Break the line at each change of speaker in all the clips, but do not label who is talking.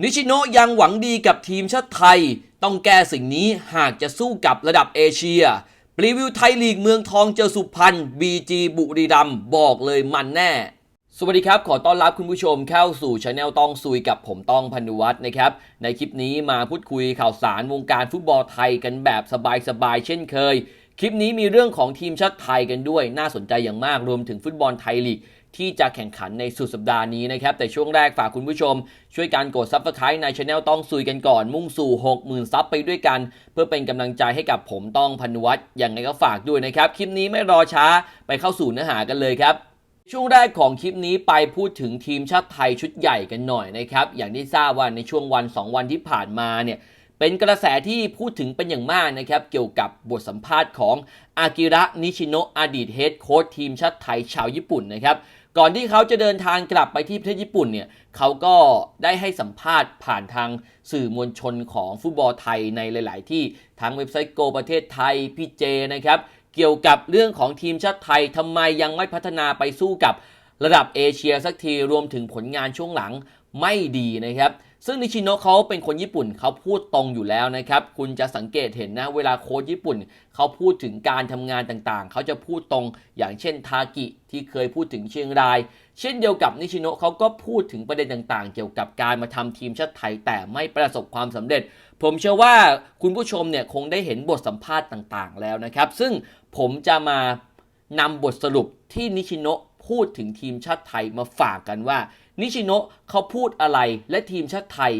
นิชิโนะยังหวังดีกับทีมชาติไทย ต้องแก้สิ่งนี้หากจะสู้กับระดับเอเชียรีวิวไทยลีกเมืองทองเจอสุพรรณบีจีบุรีรัมบอกเลยมันแน่ สวัสดีครับ ขอต้อนรับคุณผู้ชมเข้าสู่ช anel ต้องซุยกับผมต้องพันวัฒน์นะครับ ในคลิปนี้มาพูดคุยข่าวสารวงการฟุตบอลไทยกันแบบสบายๆเช่นเคย คลิปนี้มีเรื่องของทีมชาติไทยกันด้วย น่าสนใจอย่างมากรวมถึงฟุตบอลไทยลีก ที่จะแข่งขันในสุดสัปดาห์นี้นะครับ แต่ช่วงแรกฝากคุณผู้ชม ช่วยการกดซับสไครต์ในช anel ต้องซุยกันก่อน มุ่งสู่ 60,000ซับไปด้วยกัน เพื่อเป็นกำลังใจให้กับผมต้องพันวัฒน์อย่างไรก็ฝากด้วยนะครับ คลิปนี้ไม่รอช้าไปเข้าสู่เนื้อหากันเลยครับช่วงแรกของคลิปนี้ไปพูดถึงทีมชาติไทยชุดใหญ่กันหน่อยนะครับ อย่างที่ทราบว่าในช่วงวัน 2 วันที่ผ่านมาเนี่ยเป็นกระแสที่พูดถึงเป็นอย่างมากนะครับ เกี่ยวกับบทสัมภาษณ์ของอากิระนิชิโนะอดีตเฮดโค้ชทีมชาติไทยชาวญี่ปุ่นนะครับ ก่อนที่เขาจะเดินทางกลับไปที่ประเทศญี่ปุ่นเนี่ยเขาก็ได้ให้สัมภาษณ์ผ่านทางสื่อมวลชนของฟุตบอลไทยในหลาย ๆ ที่ทั้งเว็บไซต์โกประเทศไทยพี่เจนะครับเกี่ยวกับเรื่องของทีมชาติไทยทำไมยังไม่พัฒนาไปสู้กับระดับเอเชียสักทีรวมถึงผลงานช่วงหลังไม่ดีนะครับ ซึ่งนิชิโนะเขาเป็นคนญี่ปุ่นเขาพูดตรงอยู่แล้วนะครับ คุณจะสังเกตเห็นนะเวลาโค้ชญี่ปุ่นเขาพูดถึงการทำงานต่างๆ เขาจะพูดตรงอย่างเช่นทากิที่เคยพูดถึงเชียงราย เช่นเดียวกับนิชิโนะเขาก็พูดถึงประเด็นต่างๆ เกี่ยวกับการมาทำทีมชาติไทยแต่ไม่ประสบความสำเร็จ ผมเชื่อว่าคุณผู้ชมเนี่ยคงได้เห็นบทสัมภาษณ์ต่างๆ แล้วนะครับ ซึ่งผมจะมานำบทสรุปที่นิชิโนะพูดถึงทีมชาติไทยมาฝากกันว่า นิชิโนะเขาพูดอะไรและทีมชาติไทย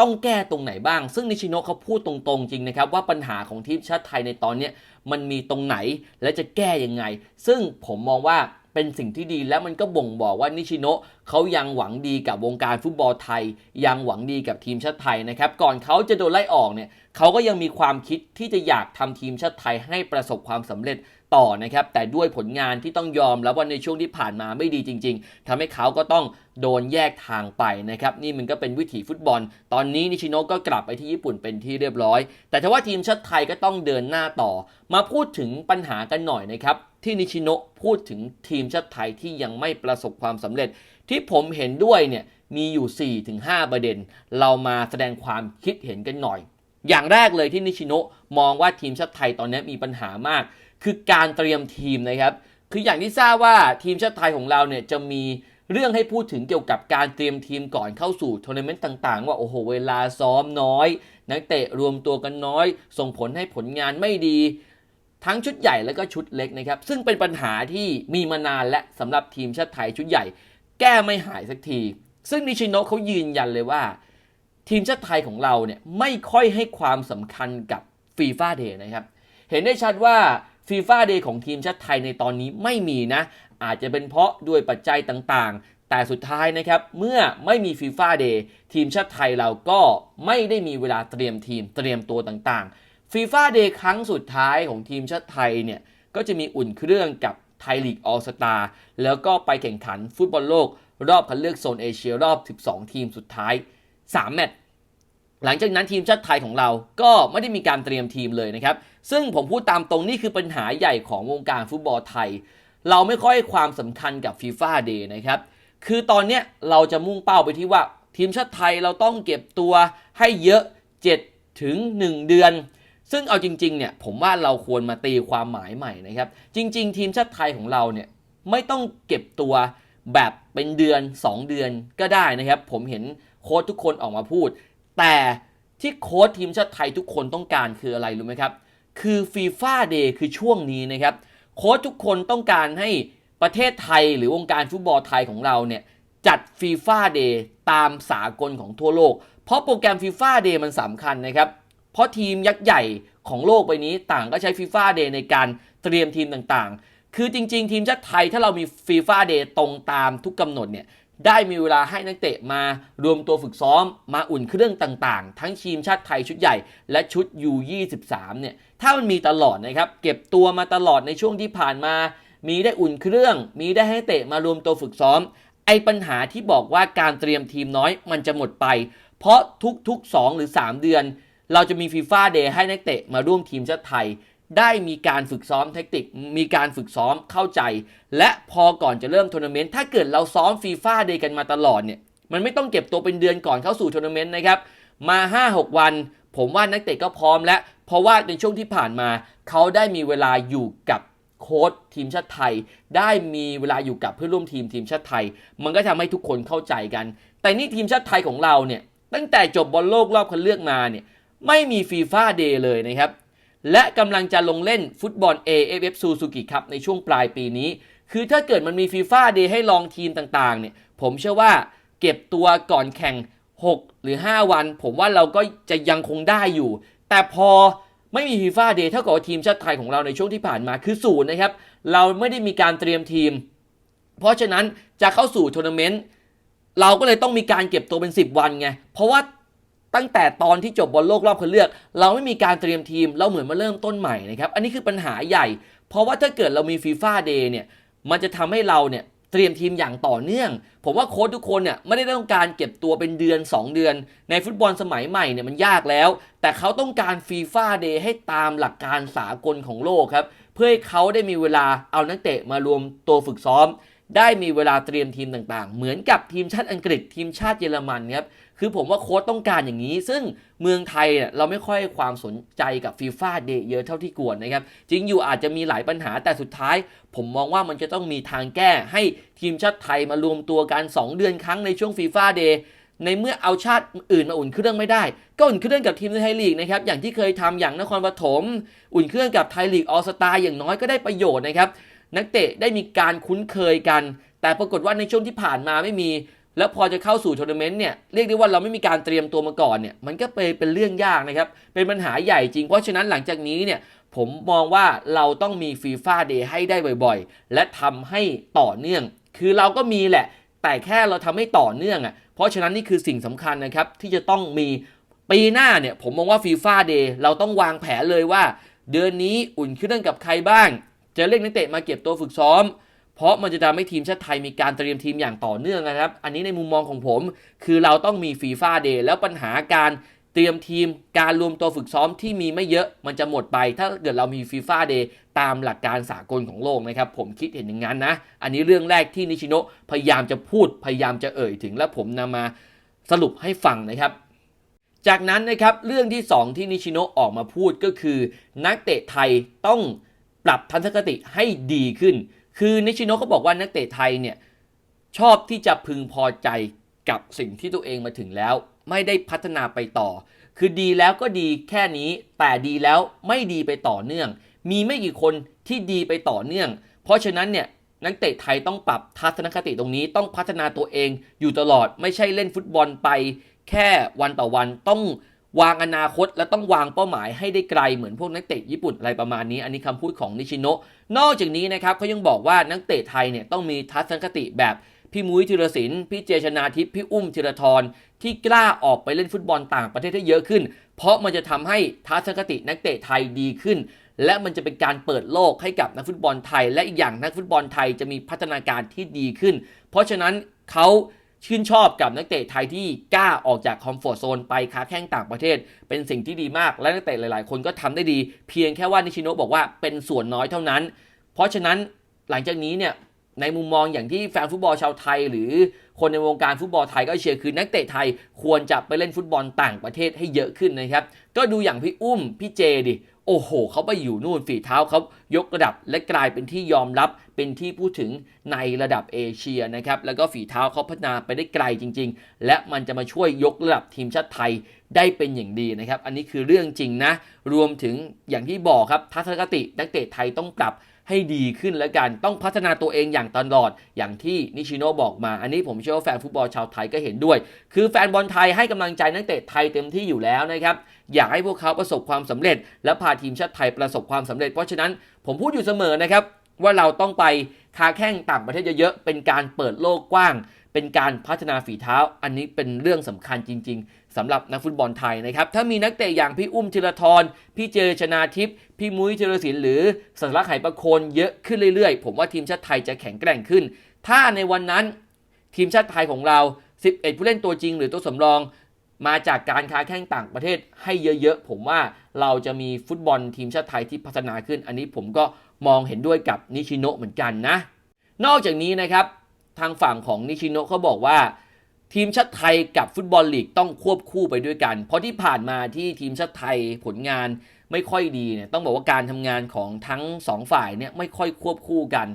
ต้องแก้ตรงไหนบ้าง ซึ่งนิชิโนะเขาพูดตรงๆ จริงนะครับว่าปัญหาของทีมชาติไทยในตอนนี้มันมีตรงไหนและจะแก้ยังไง ซึ่งผมมองว่าเป็นสิ่งที่ดีและมันก็บ่งบอกว่านิชิโนะเขายังหวังดีกับวงการฟุตบอลไทย ยังหวังดีกับทีมชาติไทยนะครับ ก่อนเขาจะโดนไล่ออกเนี่ยเขาก็ยังมีความคิดที่จะอยากทำทีมชาติไทยให้ประสบความสำเร็จ ต่อนะครับ แต่ด้วยผลงานที่ต้องยอมแล้วว่าในช่วงที่ผ่านมาไม่ดีจริง ๆทำให้เขาก็ต้องโดนแยกทางไปนะครับ นี่มันก็เป็นวิถีฟุตบอล ตอนนี้นิชิโนะก็กลับไปที่ญี่ปุ่นเป็นที่เรียบร้อย แต่ถ้าว่าทีมชาติไทยก็ต้องเดินหน้าต่อ มาพูดถึงปัญหากันหน่อยนะครับที่นิชิโนะพูดถึงทีมชาติไทยที่ยังไม่ประสบความสำเร็จ ที่ผมเห็นด้วยเนี่ยมีอยู่ 4-5 ประเด็น เรามาแสดงความคิดเห็นกันหน่อย อย่างแรกเลยที่นิชิโนะมองว่าทีมชาติไทยตอนนี้มีปัญหามาก คือการเตรียมทีมนะครับ คืออย่างที่ทราบว่าทีมชาติไทยของเราเนี่ยจะมีเรื่องให้พูดถึงเกี่ยวกับการเตรียมทีมก่อนเข้าสู่ทัวร์นาเมนต์ต่างๆ ว่าโอ้โหเวลาซ้อมน้อย นักเตะรวมตัวกันน้อย ส่งผลให้ผลงานไม่ดี ทั้งชุดใหญ่แล้วก็ชุดเล็กนะครับ ซึ่งเป็นปัญหาที่มีมานานและสำหรับทีมชาติไทยชุดใหญ่ แก้ไม่หายสักที ซึ่งนิชิโนเขายืนยันเลยว่า ทีมชาติไทยของเราเนี่ยไม่ค่อยให้ความสำคัญกับฟีฟ่าเดย์นะครับ เห็นได้ชัดว่า ฟีฟ่าเดย์ของทีมชาติไทยในตอนนี้ไม่มีนะ อาจจะเป็นเพราะด้วยปัจจัยต่างๆ แต่สุดท้ายนะครับ เมื่อไม่มีฟีฟ่าเดย์ทีมชาติไทยเราก็ไม่ได้มีเวลาเตรียมทีมเตรียมตัวต่างๆฟีฟ่าเดย์ครั้งสุดท้ายของทีมชาติไทยเนี่ยก็จะมีอุ่นเครื่องกับไทยลีกออสตาแล้วก็ไปแข่งขันฟุตบอลโลก รอบคัดเลือกโซนเอเชียรอบ 12 ทีมสุดท้าย 3 แมตช์ หลังจากนั้นทีมชาติไทยของเราก็ไม่ได้มีการเตรียมทีมเลยนะครับ ซึ่งผมพูดตามตรงนี่คือปัญหาใหญ่ของวงการฟุตบอลไทย เราไม่ค่อยความสำคัญกับฟีฟ่าเดย์นะครับ คือตอนเนี้ยเราจะมุ่งเป้าไปที่ว่าทีมชาติไทยเราต้องเก็บตัวให้เยอะ 7 ถึง 1 เดือน ซึ่งเอาจริงๆเนี่ยผมว่าเราควรมาตีความหมายใหม่นะครับ จริง ๆ ทีมชาติไทยของเราเนี่ยไม่ต้องเก็บตัวแบบเป็นเดือน 2 เดือนก็ได้นะครับ ผมเห็นโค้ชทุกคนออกมาพูด แต่ที่โค้ชทีมชาติไทยทุกคนต้องการคืออะไรรู้ไหมครับ คือฟีฟ่าเดย์คือช่วงนี้นะครับ โค้ชทุกคนต้องการให้ประเทศไทยหรือวงการฟุตบอลไทยของเราเนี่ยจัดฟีฟ่าเดย์ตามสากลของทั่วโลก เพราะโปรแกรมฟีฟ่าเดย์มันสำคัญนะครับ เพราะทีมยักษ์ใหญ่ของโลกใบนี้ต่างก็ใช้ฟีฟ่าเดย์ในการเตรียมทีมต่างๆ คือจริง ๆ ทีมชาติไทยถ้าเรามีฟีฟ่าเดย์ตรงตามทุกกำหนดเนี่ย ได้มีเวลาให้นักเตะมารวมตัวฝึกซ้อมมาอุ่นเครื่องต่างๆ ทั้งทีมชาติไทยชุดใหญ่และชุด U23 เนี่ยถ้ามันมีตลอดนะครับ เก็บตัวมาตลอดในช่วงที่ผ่านมา มีได้อุ่นเครื่อง มีได้ให้เตะมารวมตัวฝึกซ้อม ไอ้ปัญหาที่บอกว่าการเตรียมทีมน้อยมันจะหมดไป เพราะทุกๆ 2 หรือ 3 เดือน เราจะมีฟีฟ่าเดย์ให้นักเตะมาร่วมทีมชาติไทย ได้มีการฝึกซ้อมแทคติกมีการฝึกซ้อมเข้าใจ และพอก่อนจะเริ่มทัวร์นาเมนต์ถ้าเกิดเราซ้อมฟีฟ่าเดย์กันมาตลอดเนี่ยมันไม่ต้องเก็บตัวเป็นเดือนก่อนเข้าสู่ทัวร์นาเมนต์นะครับมา 5-6 วัน ผมว่านักเตะก็พร้อมแล้ว เพราะว่าในช่วงที่ผ่านมา เขาได้มีเวลาอยู่กับโค้ชทีมชาติไทย ได้มีเวลาอยู่กับเพื่อนร่วมทีมทีมชาติไทย มันก็ทำให้ทุกคนเข้าใจกัน แต่นี่ทีมชาติไทยของเราเนี่ยตั้งแต่จบบอลโลกรอบคัดเลือกมาเนี่ยไม่มีฟีฟ่าเดย์เลยนะครับ และกำลังจะลงเล่นฟุตบอล AFF Suzuki ครับในช่วงปลายปีนี้ คือถ้าเกิดมันมีฟีฟ่าเดย์ให้ลองทีมต่างๆเนี่ยผมเชื่อว่าเก็บตัวก่อนแข่ง 6 หรือ 5 วัน ผมว่าเราก็จะยังคงได้อยู่ แต่พอไม่มีฟีฟ่าเดย์เท่ากับทีมชาติไทยของเราในช่วงที่ผ่านมาคือศูนย์นะครับ เราไม่ได้มีการเตรียมทีม เพราะฉะนั้นจะเข้าสู่ทัวร์นาเมนต์เราก็เลยต้องมีการเก็บตัวเป็น 10 วันไง เพราะว่า ตั้งแต่ตอนที่จบบอลโลกรอบคัดเลือก เราไม่มีการเตรียมทีมเราเหมือนมาเริ่มต้นใหม่นะครับอันนี้คือปัญหาใหญ่ เพราะว่าถ้าเกิดเรามีฟีฟ่าเดย์เนี่ยมันจะทำให้เราเนี่ยเตรียมทีมอย่างต่อเนื่อง ผมว่าโค้ชทุกคนเนี่ยไม่ได้ต้องการเก็บตัวเป็นเดือน 2 เดือน ในฟุตบอลสมัยใหม่เนี่ยมันยากแล้ว แต่เขาต้องการฟีฟ่าเดย์ให้ตามหลักการสากลของโลกครับเพื่อให้เขาได้มีเวลาเอานักเตะมารวมตัวฝึกซ้อมได้มีเวลาเตรียมทีมต่างๆ เหมือนกับทีมชาติอังกฤษทีมชาติเยอรมันครับ คือผมว่าโค้ชต้องการอย่างนี้ ซึ่งเมืองไทยเนี่ยเราไม่ค่อยความสนใจกับฟีฟ่าเดย์เยอะเท่าที่ควรนะครับ จริงอยู่อาจจะมีหลายปัญหาแต่สุดท้าย ผมมองว่ามันจะต้องมีทางแก้ให้ทีมชาติไทยมารวมตัวกัน 2 เดือนครั้งในช่วงฟีฟ่าเดย์ในเมื่อเอาชาติอื่นมาอุ่นเครื่องไม่ได้ ก็อุ่นเครื่องกับทีมในไทยลีกนะครับอย่างที่เคยทำอย่างนครปฐมอุ่นเครื่องกับไทยลีกออสตาอย่างน้อยก็ได้ประโยชน์นะครับนักเตะได้มีการคุ้นเคยกัน แต่ปรากฏว่าในช่วงที่ผ่านมาไม่มี แล้วพอจะเข้าสู่ทัวร์นาเมนต์เนี่ยเรียกได้ว่าเราไม่มีการเตรียมตัวมาก่อนเนี่ยมันก็เป็นเป็นเรื่องยากนะครับ เป็นปัญหาใหญ่จริง เพราะฉะนั้นหลังจากนี้เนี่ยผมมองว่าเราต้องมีฟีฟ่าเดย์ให้ได้บ่อยๆ และทำให้ต่อเนื่อง คือเราก็มีแหละ แต่แค่เราทำให้ต่อเนื่องอะเพราะฉะนั้นนี่คือสิ่งสำคัญนะครับที่จะต้องมีปีหน้าเนี่ยผมมองว่าฟีฟ่าเดย์เราต้องวางแผนเลยว่า เดือนนี้อุ่นเครื่องกับใครบ้าง จะเรียกนักเตะมาเก็บตัวฝึกซ้อม เพราะมันจะทำให้ทีมชาติไทยมีการเตรียมทีมอย่างต่อเนื่องนะครับ อันนี้ในมุมมองของผม คือเราต้องมีฟีฟ่าเดย์แล้วปัญหาการเตรียมทีมการรวมตัวฝึกซ้อมที่มีไม่เยอะมันจะหมดไป ถ้าเกิดเรามีฟีฟ่าเดย์ตามหลักการสากลของโลกนะครับ ผมคิดเห็นอย่างนั้นนะ อันนี้เรื่องแรกที่นิชิโนะพยายามจะพูดพยายามจะเอ่ยถึง และผมนำมาสรุปให้ฟังนะครับจากนั้นนะครับเรื่องที่ 2 ที่นิชิโนะออกมาพูดก็คือ นักเตะไทยต้องปรับทัศนคติให้ดีขึ้น คือนิชิโนะเขาบอกว่านักเตะไทยเนี่ยชอบที่จะพึงพอใจกับสิ่งที่ตัวเองมาถึงแล้ว ไม่ได้พัฒนาไปต่อ คือดีแล้วก็ดีแค่นี้ แต่ดีแล้วไม่ดีไปต่อเนื่อง มีไม่กี่คนที่ดีไปต่อเนื่อง เพราะฉะนั้นเนี่ยนักเตะไทยต้องปรับทัศนคติตรงนี้ต้องพัฒนาตัวเองอยู่ตลอดไม่ใช่เล่นฟุตบอลไป แค่วันต่อวันต้อง วางอนาคตและต้องวางเป้าหมายให้ได้ไกลเหมือนพวกนักเตะญี่ปุ่นอะไรประมาณนี้ อันนี้คำพูดของนิชิโนะนอกจากนี้นะครับเขายังบอกว่านักเตะไทยเนี่ยต้องมีทัศนคติแบบพี่มุ้ยธีรศิลป์พี่เจชนาทิพย์พี่อุ้มธีรทรที่กล้าออกไปเล่นฟุตบอลต่างประเทศให้เยอะขึ้น เพราะมันจะทำให้ทัศนคตินักเตะไทยดีขึ้น และมันจะเป็นการเปิดโลกให้กับนักฟุตบอลไทย และอีกอย่างนักฟุตบอลไทยจะมีพัฒนาการที่ดีขึ้น เพราะฉะนั้นเขา ชื่นชอบกับนักเตะไทยที่กล้าออกจากคอมฟอร์ทโซนไปค้าแข้งต่างประเทศ เป็นสิ่งที่ดีมาก และนักเตะหลาย ๆ คนก็ทำได้ดี เพียงแค่ว่านิชิโนบอกว่าเป็นส่วนน้อยเท่านั้น เพราะฉะนั้นหลังจากนี้เนี่ยในมุมมองอย่างที่แฟนฟุตบอลชาวไทย หรือคนในวงการฟุตบอลไทยก็เชียร์คือนักเตะไทยควรจะไปเล่นฟุตบอลต่างประเทศให้เยอะขึ้นนะครับ ก็ดูอย่างพี่อุ้มพี่เจดิ โอ้โห เขาไปอยู่นู่นฝีเท้าเขายกระดับและกลายเป็นที่ยอมรับเป็นที่พูดถึงในระดับเอเชียนะครับ แล้วก็ฝีเท้าเขาพัฒนาไปได้ไกลจริง ๆ และมันจะมาช่วยยกระดับทีมชาติไทย ได้เป็นอย่างดีนะครับ อันนี้คือเรื่องจริงนะ รวมถึงอย่างที่บอกครับทัศนคตินักเตะไทยต้องปรับให้ดีขึ้นแล้วกัน ต้องพัฒนาตัวเองอย่างตลอด อย่างที่นิชิโนบอกมา อันนี้ผมเชื่อว่าแฟนฟุตบอลชาวไทยก็เห็นด้วย คือแฟนบอลไทยให้กำลังใจนักเตะไทยเต็มที่อยู่แล้วนะครับ อยากให้พวกเขาประสบความสำเร็จ และพาทีมชาติไทยประสบความสำเร็จ เพราะฉะนั้นผมพูดอยู่เสมอนะครับว่าเราต้องไปคาแข่งต่างประเทศเยอะๆ เป็นการเปิดโลกกว้าง เป็นการพัฒนาฝีเท้า อันนี้เป็นเรื่องสำคัญจริง ๆ สำหรับนักฟุตบอลไทยนะครับถ้ามีนักเตะอย่างพี่อุ้มธีรทรพี่เจชนาทิพย์พี่มุ้ยธีรศิลป์หรือสันลักษณ์ไหประโคนเยอะขึ้นเรื่อยๆ ผมว่าทีมชาติไทยจะแข็งแกร่งขึ้น ถ้าในวันนั้นทีมชาติไทยของเรา 11 ผู้เล่นตัวจริง หรือตัวสำรอง มาจากการค้าแข่งต่างประเทศให้เยอะๆ ผมว่าเราจะมีฟุตบอลทีมชาติไทยที่พัฒนาขึ้น อันนี้ผมก็มองเห็นด้วยกับนิชิโนะเหมือนกันนะ นอกจากนี้นะครับทางฝั่งของนิชิโนะเขาบอกว่า ทีมชาติไทยกับฟุตบอลลีกต้องควบคู่ไปด้วยกัน เพราะที่ผ่านมาที่ทีมชาติไทยผลงานไม่ค่อยดีเนี่ยต้องบอกว่าการทำงานของทั้งสองฝ่ายเนี่ยไม่ค่อยควบคู่กัน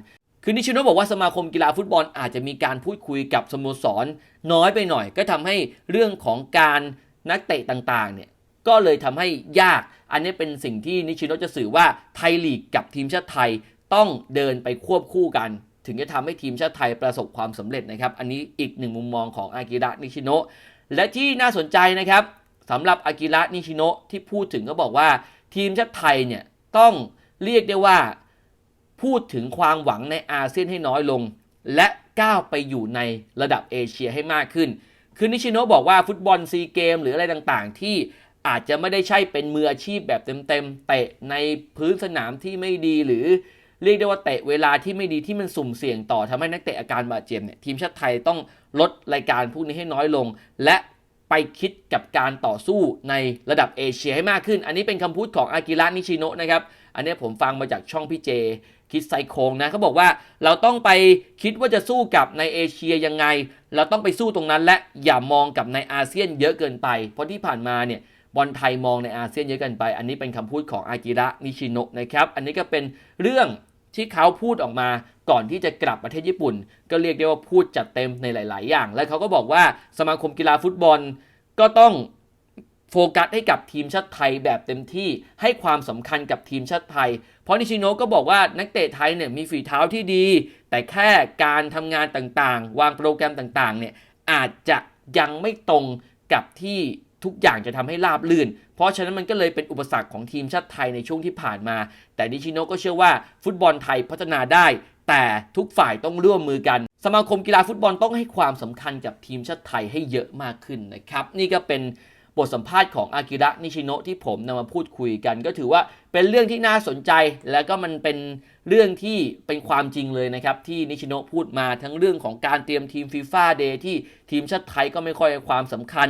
คือนิชิโนะบอกว่าสมาคมกีฬาฟุตบอลอาจจะมีการพูดคุยกับสโมสร น้อยไปหน่อย ก็ทำให้เรื่องของการนักเตะต่างๆเนี่ยก็เลยทำให้ยาก อันนี้เป็นสิ่งที่นิชิโนะจะสื่อว่าไทยลีกกับทีมชาติไทยต้องเดินไปควบคู่กัน ถึงจะทำให้ทีมชาติไทยประสบความสำเร็จนะครับ อันนี้อีกหนึ่งมุมมองของอากิระนิชิโนะและที่น่าสนใจนะครับสำหรับอากิระนิชิโนะที่พูดถึงก็บอกว่า ทีมชาติไทยเนี่ยต้องเรียกได้ว่า พูดถึงความหวังในอาเซียนให้น้อยลง และก้าวไปอยู่ในระดับเอเชียให้มากขึ้น คือนิชิโนะบอกว่าฟุตบอลซีเกมหรืออะไรต่างๆ ที่อาจจะไม่ได้ใช่เป็นมืออาชีพแบบเต็มๆเตะในพื้นสนามที่ไม่ดีหรือ เรียกได้ว่าเตะเวลาที่ไม่ดีที่มันสุ่มเสี่ยงต่อทำให้นักเตะอาการบาดเจ็บเนี่ยทีมชาติไทยต้องลดรายการพวกนี้ให้น้อยลง และไปคิดกับการต่อสู้ในระดับเอเชียให้มากขึ้น อันนี้เป็นคำพูดของอากิระนิชิโนะนะครับ อันนี้ผมฟังมาจากช่องพี่เจ คิดไซโคงนะเขาบอกว่าเราต้องไปคิดว่าจะสู้กับในเอเชียยังไง เราต้องไปสู้ตรงนั้น และอย่ามองกับในอาเซียนเยอะเกินไป เพราะที่ผ่านมาเนี่ยบอลไทยมองในอาเซียนเยอะเกินไป อันนี้เป็นคำพูดของอากิระนิชิโนะนะครับ อันนี้ก็เป็นเรื่อง ที่เขาพูดออกมาก่อนที่จะกลับประเทศญี่ปุ่น ก็เรียกได้ว่าพูดจัดเต็มในหลาย ๆ อย่าง และเขาก็บอกว่าสมาคมกีฬาฟุตบอลก็ต้องโฟกัสให้กับทีมชาติไทยแบบเต็มที่ให้ความสำคัญกับทีมชาติไทย เพราะนิชิโนก็บอกว่านักเตะไทยเนี่ยมีฝีเท้าที่ดี แต่แค่การทำงานต่างๆ วางโปรแกรมต่างๆเนี่ยอาจจะยังไม่ตรงกับที่ ทุกอย่างจะทำให้ราบลื่น เพราะฉะนั้นมันก็เลยเป็นอุปสรรคของทีมชาติไทยในช่วงที่ผ่านมา แต่นิชิโนก็เชื่อว่าฟุตบอลไทยพัฒนาได้ แต่ทุกฝ่ายต้องร่วมมือกัน สมาคมกีฬาฟุตบอลต้องให้ความสำคัญกับทีมชาติไทยให้เยอะมากขึ้นนะครับ นี่ก็เป็นบทสัมภาษณ์ของอากิระนิชิโนะที่ผมนำมาพูดคุยกัน ก็ถือว่าเป็นเรื่องที่น่าสนใจ และก็มันเป็นเรื่องที่เป็นความจริงเลยนะครับ ที่นิชิโนะพูดมาทั้งเรื่องของการเตรียมทีมฟีฟ่าเดย์ที่ทีมชาติไทยก็ไม่ค่อยให้ความสำคัญ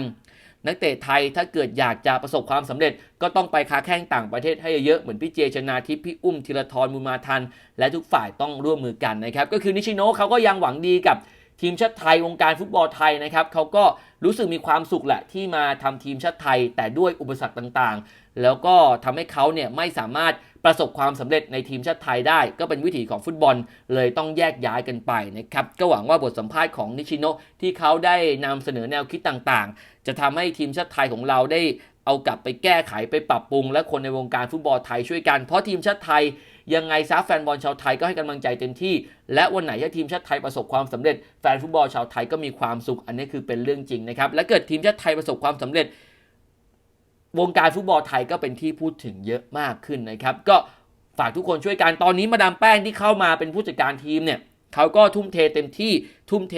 นักเตะไทยถ้าเกิดอยากจะประสบความสำเร็จ ก็ต้องไปค้าแข่งต่างประเทศให้เยอะๆเหมือนพี่เจชนาทิพย์พี่อุ้มธีรทรมุมาทัน และทุกฝ่ายต้องร่วมมือกันนะครับ ก็คือนิชิโนะเขาก็ยังหวังดีกับทีมชาติไทยวงการฟุตบอลไทยนะครับเขาก็รู้สึกมีความสุขแหละที่มาทำทีมชาติไทย แต่ด้วยอุปสรรคต่าง แล้วก็ทำให้เขาเนี่ยไม่สามารถประสบความสำเร็จในทีมชาติไทยได้ ก็เป็นวิถีของฟุตบอลเลยต้องแยกย้ายกันไปนะครับ ก็หวังว่าบทสัมภาษณ์ของนิชิโนะที่เขาได้นำเสนอแนวคิดต่างๆ จะทำให้ทีมชาติไทยของเราได้เอากลับไปแก้ไขไปปรับปรุง และคนในวงการฟุตบอลไทยช่วยกัน เพราะทีมชาติไทยยังไงซะแฟนบอลชาวไทยก็ให้กำลังใจเต็มที่ และวันไหนที่ทีมชาติไทยประสบความสำเร็จ แฟนฟุตบอลชาวไทยก็มีความสุข อันนี้คือเป็นเรื่องจริงนะครับ และเกิดทีมชาติไทยประสบความสำเร็จ วงการฟุตบอลไทยก็เป็นที่พูดถึงเยอะมากขึ้นนะครับ ก็ฝากทุกคนช่วยกันตอนนี้มาดามแป้งที่เข้ามาเป็นผู้จัดการทีมเนี่ยเขาก็ทุ่มเทเต็มที่ทุ่มเท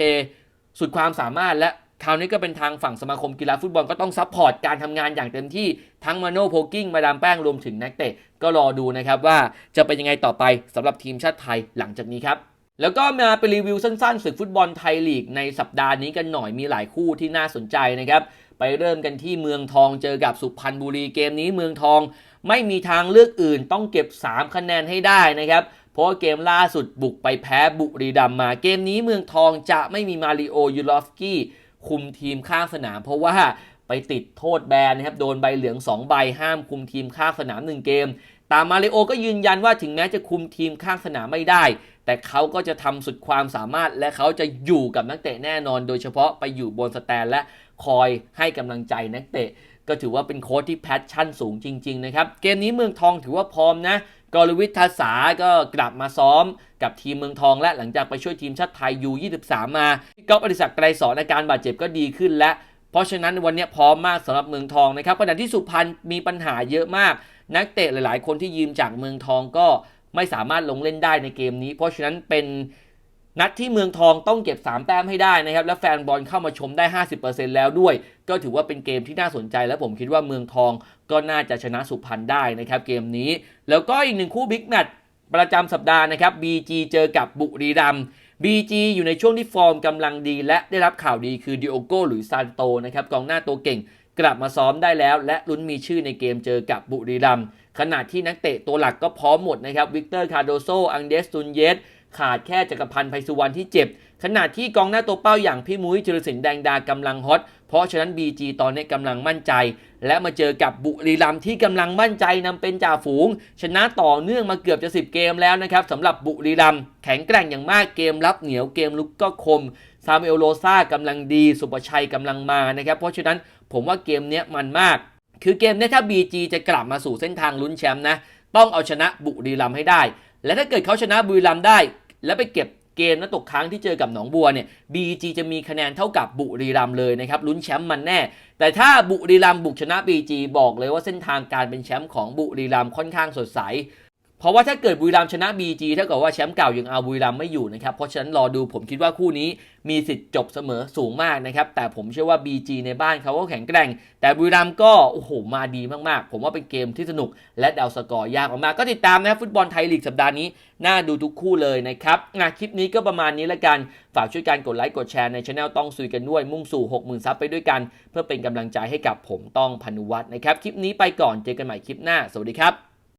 สุดความสามารถและคราวนี้ก็เป็นทางฝั่งสมาคมกีฬาฟุตบอลก็ต้องซัพพอร์ตการทำงานอย่างเต็มที่ทั้งมาโนโพกิ้งมาดามแป้งรวมถึงนักเตะก็รอดูนะครับว่าจะเป็นยังไงต่อไปสำหรับทีมชาติไทยหลังจากนี้ครับ แล้วก็มาไปรีวิวสั้นๆศึกฟุตบอลไทยลีกในสัปดาห์นี้กันหน่อยมีหลายคู่ที่น่าสนใจนะครับ ไปเริ่มกันที่เมืองทองเจอกับสุพรรณบุรีเกมนี้เมืองทอง ไม่มีทางเลือกอื่นต้องเก็บ 3 คะแนนให้ได้นะครับ เพราะเกมล่าสุดบุกไปแพ้บุรีดัมมา เกมนี้เมืองทองจะไม่มีมาริโอยูลอฟสกี้คุมทีมข้างสนาม เพราะว่าไปติดโทษแบนนะครับ โดนใบเหลือง 2 ใบห้ามคุมทีมข้างสนาม 1 เกม ตามมาริโอก็ยืนยันว่าถึงแม้จะคุมทีมข้างสนามไม่ได้ แต่เขาก็จะทำสุดความสามารถและเขาจะอยู่กับนักเตะแน่นอน โดยเฉพาะไปอยู่บนสแตนและ คอยให้กำลังใจนักเตะ ก็ถือว่าเป็นโค้ชที่แพชชั่นสูงจริง ๆ นะครับ เกมนี้เมืองทองถือว่าพร้อมนะกรวิทยาสาก็กลับมาซ้อมกับทีมเมืองทองและหลังจากไปช่วยทีมชาติไทยยู23มาก๊อฟอดิศักดิ์ไกรสอนอาการบาดเจ็บก็ดีขึ้นและ เพราะฉะนั้นวันนี้พร้อมมากสำหรับเมืองทองนะครับขณะที่สุพรรณมีปัญหาเยอะมาก นักเตะหลาย ๆ คนที่ยืมจากเมืองทองก็ไม่สามารถลงเล่นได้ในเกมนี้ เพราะฉะนั้นเป็น นัดที่เมืองทองต้องเก็บ 3 แต้มให้ได้นะครับ และแฟนบอลเข้ามาชมได้ 50%แล้วด้วย ก็ถือว่าเป็นเกมที่น่าสนใจ และผมคิดว่าเมืองทองก็น่าจะชนะสุพรรณได้นะครับเกมนี้ แล้วก็อีกหนึ่งคู่บิ๊กแมตช์ประจำสัปดาห์นะครับ BG เจอกับบุรีรัมย์ BG อยู่ในช่วงที่ฟอร์มกำลังดี และได้รับข่าวดีคือดิโอโกหรือซานโตนะครับกองหน้าตัวเก่ง กลับมาซ้อมได้แล้ว และลุ้นมีชื่อในเกมเจอกับบุรีรัมย์ขณะที่นักเตะตัวหลักก็พร้อมหมดนะครับวิกเตอร์คาร์โดโซอังเดสตุนเยส ขาดแค่จักรพันธ์ไพสุวรรณที่เจ็บ ขณะที่กองหน้าตัวเป้าอย่างพี่มุ้ยจุลศิลป์แดงดากำลังฮอต เพราะฉะนั้น BG ตอนนี้กำลังมั่นใจ และมาเจอกับบุรีรัมย์ที่กำลังมั่นใจนำเป็นจ่าฝูง ชนะต่อเนื่องมาเกือบจะ 10 เกมแล้วนะครับสำหรับบุรีรัมย์แข็งแกร่งอย่างมากเกมรับเหนียวเกมลุกก็คมซามเอลโลซากำลังดีสุประชัยกำลังมานะครับเพราะฉะนั้นผมว่าเกมนี้มันมากคือเกมนี้ถ้า BG จะกลับมาสู่เส้นทางลุ้นแชมป์นะ ต้องเอาชนะบุรีรัมให้ได้ และถ้าเกิดเขาชนะบุรีรัมได้ แล้วไปเก็บเกมนัดตกค้างที่เจอกับหนองบัวเนี่ย BG จะมีคะแนนเท่ากับบุรีรัมเลยนะครับลุ้นแชมป์มันแน่ แต่ถ้าบุรีรัมบุกชนะ BG บอกเลยว่าเส้นทางการเป็นแชมป์ของบุรีรัมค่อนข้างสดใส เพราะว่าถ้าเกิดบุรีรัมชนะ BG เท่ากับว่าแชมป์เก่ายังเอาบุรีรัมไม่อยู่นะครับ เพราะฉะนั้นรอดูผมคิดว่าคู่นี้มีสิทธิ์จบเสมอสูงมากนะครับ แต่ผมเชื่อว่า BG ในบ้านเขาก็แข็งแกร่ง แต่บุรีรัมก็โอ้โหมาดีมากๆ ผมว่าเป็นเกมที่สนุก และเดาสกอร์ยากมากๆก็ติดตามนะฟุตบอลไทยลีกสัปดาห์นี้น่าดูทุกคู่เลยนะครับงานคลิปนี้ก็ประมาณนี้ละกัน ฝากช่วยกันกดไลค์กดแชร์ในช anel ต้องซุยกันด้วยมุ่งสู่ 60,000ซับไปด้วยกัน เพื่อเป็นกำลังใจให้กับผมต้องพนุวัฒน์นะครับคลิปนี้ไปก่อนเจอกันใหม่คลิปหน้าสวัสดีครับ